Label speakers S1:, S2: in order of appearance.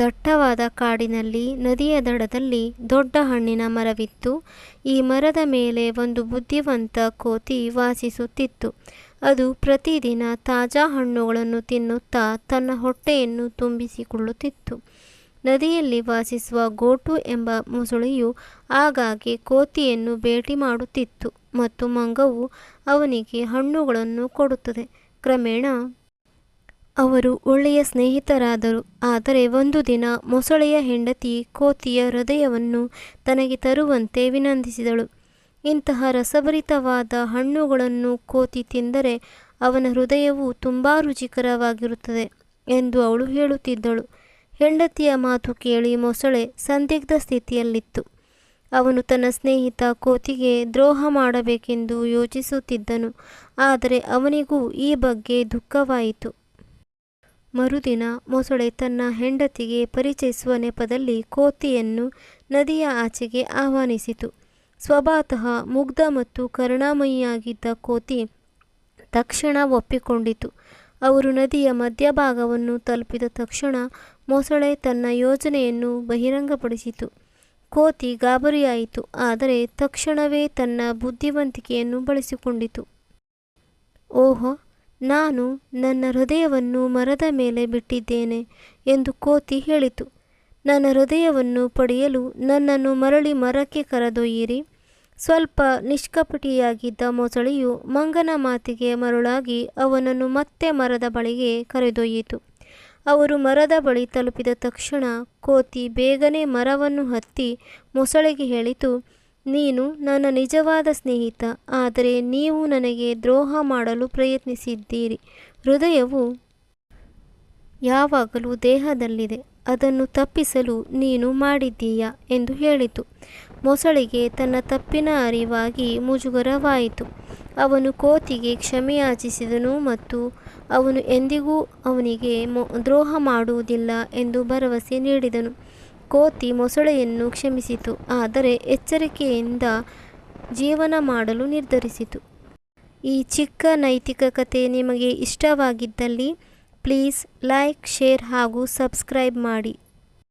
S1: ದಟ್ಟವಾದ ಕಾಡಿನಲ್ಲಿ ನದಿಯ ದಡದಲ್ಲಿ ದೊಡ್ಡ ಹಣ್ಣಿನ ಮರವಿತ್ತು ಈ ಮರದ ಮೇಲೆ ಒಂದು ಬುದ್ಧಿವಂತ ಕೋತಿ ವಾಸಿಸುತ್ತಿತ್ತು ಅದು ಪ್ರತಿದಿನ ತಾಜಾ ಹಣ್ಣುಗಳನ್ನು ತಿನ್ನುತ್ತಾ ತನ್ನ ಹೊಟ್ಟೆಯನ್ನು ತುಂಬಿಸಿಕೊಳ್ಳುತ್ತಿತ್ತು ನದಿಯಲ್ಲಿ ವಾಸಿಸುವ ಗೋಟು ಎಂಬ ಮೊಸಳೆಯು ಆಗಾಗ್ಗೆ ಕೋತಿಯನ್ನು ಭೇಟಿ ಮಾಡುತ್ತಿತ್ತು ಮತ್ತು ಮಂಗವು ಅವನಿಗೆ ಹಣ್ಣುಗಳನ್ನು ಕೊಡುತ್ತದೆ ಕ್ರಮೇಣ ಅವರು ಒಳ್ಳೆಯ ಸ್ನೇಹಿತರಾದರು ಆದರೆ ಒಂದು ದಿನ ಮೊಸಳೆಯ ಹೆಂಡತಿ ಕೋತಿಯ ಹೃದಯವನ್ನು ತನಗೆ ತರುವಂತೆ ವಿನಂತಿಸಿದಳು ಇಂತಹ ರಸಭರಿತವಾದ ಹಣ್ಣುಗಳನ್ನು ಕೋತಿ ತಿಂದರೆ ಅವನ ಹೃದಯವು ತುಂಬ ರುಚಿಕರವಾಗಿರುತ್ತದೆ ಎಂದು ಅವಳು ಹೇಳುತ್ತಿದ್ದಳು ಹೆಂಡತಿಯ ಮಾತು ಕೇಳಿ ಮೊಸಳೆ ಸಂದಿಗ್ಧ ಸ್ಥಿತಿಯಲ್ಲಿತ್ತು ಅವನು ತನ್ನ ಸ್ನೇಹಿತ ಕೋತಿಗೆ ದ್ರೋಹ ಮಾಡಬೇಕೆಂದು ಯೋಚಿಸುತ್ತಿದ್ದನು ಆದರೆ ಅವನಿಗೂ ಈ ಬಗ್ಗೆ ದುಃಖವಾಯಿತು ಮರುದಿನ ಮೊಸಳೆ ತನ್ನ ಹೆಂಡತಿಗೆ ಪರಿಚಯಿಸುವ ನೆಪದಲ್ಲಿ ಕೋತಿಯನ್ನು ನದಿಯ ಆಚೆಗೆ ಆಹ್ವಾನಿಸಿತು ಸ್ವಭಾತಃ ಮುಗ್ಧ ಮತ್ತು ಕರುಣಾಮಯಿಯಾಗಿದ್ದ ಕೋತಿ ತಕ್ಷಣ ಒಪ್ಪಿಕೊಂಡಿತು ಅವರು ನದಿಯ ಮಧ್ಯಭಾಗವನ್ನು ತಲುಪಿದ ತಕ್ಷಣ ಮೊಸಳೆ ತನ್ನ ಯೋಜನೆಯನ್ನು ಬಹಿರಂಗಪಡಿಸಿತು ಕೋತಿ ಗಾಬರಿಯಾಯಿತು ಆದರೆ ತಕ್ಷಣವೇ ತನ್ನ ಬುದ್ಧಿವಂತಿಕೆಯನ್ನು ಬಳಸಿಕೊಂಡಿತು ಓಹೋ ನಾನು ನನ್ನ ಹೃದಯವನ್ನು ಮರದ ಮೇಲೆ ಬಿಟ್ಟಿದ್ದೇನೆ ಎಂದು ಕೋತಿ ಹೇಳಿತು ನನ್ನ ಹೃದಯವನ್ನು ಪಡೆಯಲು ನನ್ನನ್ನು ಮರಳಿ ಮರಕ್ಕೆ ಕರೆದೊಯ್ಯಿರಿ ಸ್ವಲ್ಪ ನಿಷ್ಕಪಟಿಯಾಗಿದ್ದ ಮೊಸಳೆಯು ಮಂಗನ ಮಾತಿಗೆ ಮರುಳಾಗಿ ಅವನನ್ನು ಮತ್ತೆ ಮರದ ಬಳಿಗೆ ಕರೆದೊಯ್ಯಿತು ಅವರು ಮರದ ಬಳಿ ತಲುಪಿದ ತಕ್ಷಣ ಕೋತಿ ಬೇಗನೆ ಮರವನ್ನು ಹತ್ತಿ ಮೊಸಳೆಗೆ ಹೇಳಿತು ನೀನು ನನ್ನ ನಿಜವಾದ ಸ್ನೇಹಿತ ಆದರೆ ನೀವು ನನಗೆ ದ್ರೋಹ ಮಾಡಲು ಪ್ರಯತ್ನಿಸಿದ್ದೀರಿ ಹೃದಯವು ಯಾವಾಗಲೂ ದೇಹದಲ್ಲಿದೆ ಅದನ್ನು ತಪ್ಪಿಸಲು ನೀನು ಮಾಡಿದ್ದೀಯಾ ಎಂದು ಹೇಳಿತು ಮೊಸಳೆಗೆ ತನ್ನ ತಪ್ಪಿನ ಅರಿವಾಗಿ ಮುಜುಗರವಾಯಿತು ಅವನು ಕೋತಿಗೆ ಕ್ಷಮೆಯಾಚಿಸಿದನು ಮತ್ತು ಅವನು ಎಂದಿಗೂ ಅವನಿಗೆ ದ್ರೋಹ ಮಾಡುವುದಿಲ್ಲ ಎಂದು ಭರವಸೆ ನೀಡಿದನು ಕೋತಿ ಮೊಸಳೆಯನ್ನು ಕ್ಷಮಿಸಿತು ಆದರೆ ಎಚ್ಚರಿಕೆಯಿಂದ ಜೀವನ ಮಾಡಲು ನಿರ್ಧರಿಸಿತು ಈ ಚಿಕ್ಕ ನೈತಿಕ ಕತೆ ನಿಮಗೆ ಇಷ್ಟವಾಗಿದ್ದಲ್ಲಿ ಪ್ಲೀಸ್ ಲೈಕ್ ಶೇರ್ ಹಾಗೂ ಸಬ್ಸ್ಕ್ರೈಬ್ ಮಾಡಿ